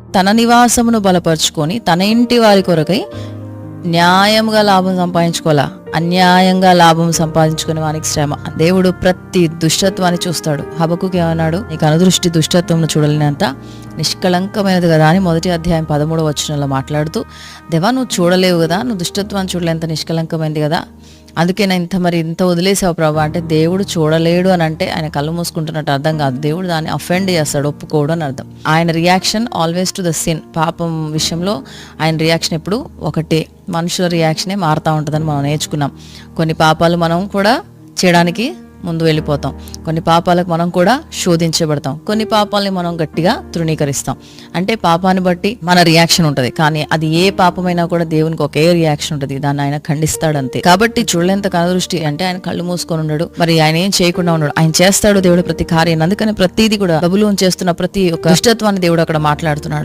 తన నివాసమును బలపరుచుకొని తన ఇంటి వారి కొరకై న్యాయంగా లాభం సంపాదించుకోవాలా? అన్యాయంగా లాభం సంపాదించుకునే వానికి శ్రమ. దేవుడు ప్రతి దుష్టత్వాన్ని చూస్తాడు. హబకుకి ఏమన్నాడు? నీకు అనుదృష్టి దుష్టత్వం చూడలేనంత నిష్కళంకమైనది కదా అని మొదటి అధ్యాయం పదమూడవ వచనంలో మాట్లాడుతూ దేవా నువ్వు చూడలేవు కదా? నువ్వు దుష్టత్వాన్ని చూడలేంత నిష్కళంకమైంది కదా? అందుకే నేను ఇంత మరి ఇంత వదిలేసావు ప్రభా. అంటే దేవుడు చూడలేడు అని అంటే ఆయన కళ్ళు మూసుకుంటున్నట్టు అర్థం కాదు. దేవుడు దాన్ని అఫెండ్ చేస్తాడు ఒప్పుకోడు అని అర్థం. ఆయన reaction always to the sin పాపం విషయంలో ఆయన రియాక్షన్ ఎప్పుడు ఒకటే. మనుషుల రియాక్షనే మారుతూ ఉంటుందని మనం నేర్చుకున్నాం. కొన్ని పాపాలు మనం కూడా చేయడానికి ముందు వెళ్ళిపోతాం. కొన్ని పాపాలకు మనం కూడా శోధించబడతాం. కొన్ని పాపాలని మనం గట్టిగా తృణీకరిస్తాం. అంటే పాపాన్ని బట్టి మన రియాక్షన్ ఉంటుంది. కానీ అది ఏ పాపమైనా కూడా దేవునికి ఒకే రియాక్షన్ ఉంటుంది. దాన్ని ఆయన ఖండిస్తాడు అంతే కాబట్టి చూడలేంత కనదృష్టి అంటే ఆయన కళ్ళు మూసుకొని ఉన్నాడు. మరి ఆయన ఏం చేయకుండా ఉన్నాడు? ఆయన చేస్తాడు దేవుడు ప్రతి కార్యం అందుకని ప్రతిదీ కూడా బబులు చేస్తున్న ప్రతి ఒక్క దుష్టత్వాన్ని దేవుడు అక్కడ మాట్లాడుతున్నాడు.